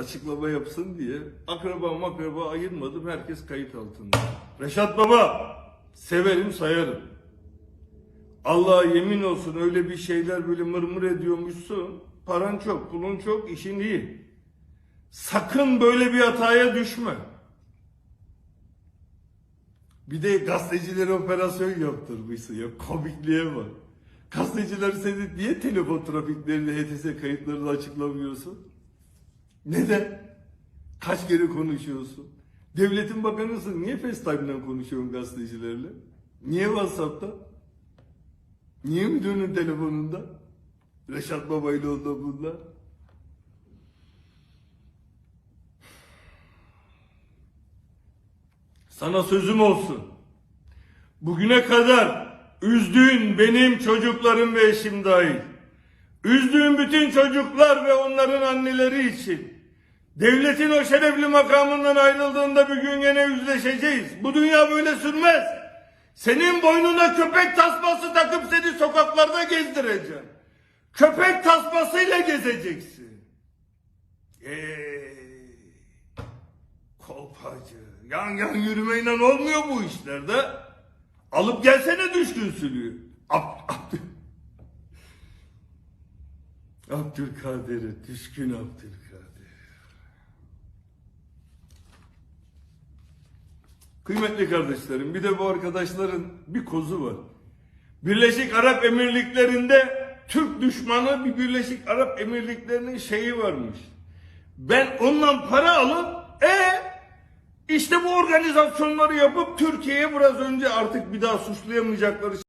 açıklama yapsın diye akraba makraba ayırmadım herkes kayıt altında. Reşat Baba severim sayarım. Allah'a yemin olsun öyle bir şeyler böyle mırmır ediyormuşsun. Paran çok, pulun çok, işin iyi. Sakın böyle bir hataya düşme. Bir de gazetecilere operasyon yaptırmışsın ya komikliğe bak. Gazeteciler seni niye telefon trafiklerini HTS kayıtlarını açıklamıyorsun? Neden? Kaç kere konuşuyorsun? Devletin bakanısın. Niye FaceTime'dan konuşuyorsun gazetecilerle? Niye WhatsApp'ta? Niye müdürünün telefonunda? Reşat Baba ile onda bunda. Sana sözüm olsun. Bugüne kadar üzdüğün benim çocuklarım ve eşim dahil. Üzdüğün bütün çocuklar ve onların anneleri için. Devletin o şerefli makamından ayrıldığında bir gün gene yüzleşeceğiz. Bu dünya böyle sürmez. Senin boynuna köpek tasması takıp seni sokaklarda gezdireceğim. Köpek tasmasıyla gezeceksin. Ey, kolpacı. Yan yan yürümeyle olmuyor bu işlerde. Alıp gelsene düşkün sülüğü. Ab, Abdülkadir'e düşkün Abdülkadir. Kıymetli kardeşlerim bir de bu arkadaşların bir kozu var. Birleşik Arap Emirlikleri'nde Türk düşmanı bir Birleşik Arap Emirlikleri'nin şeyi varmış. Ben ondan para alıp e işte bu organizasyonları yapıp Türkiye'ye biraz önce artık bir daha suçlayamayacakları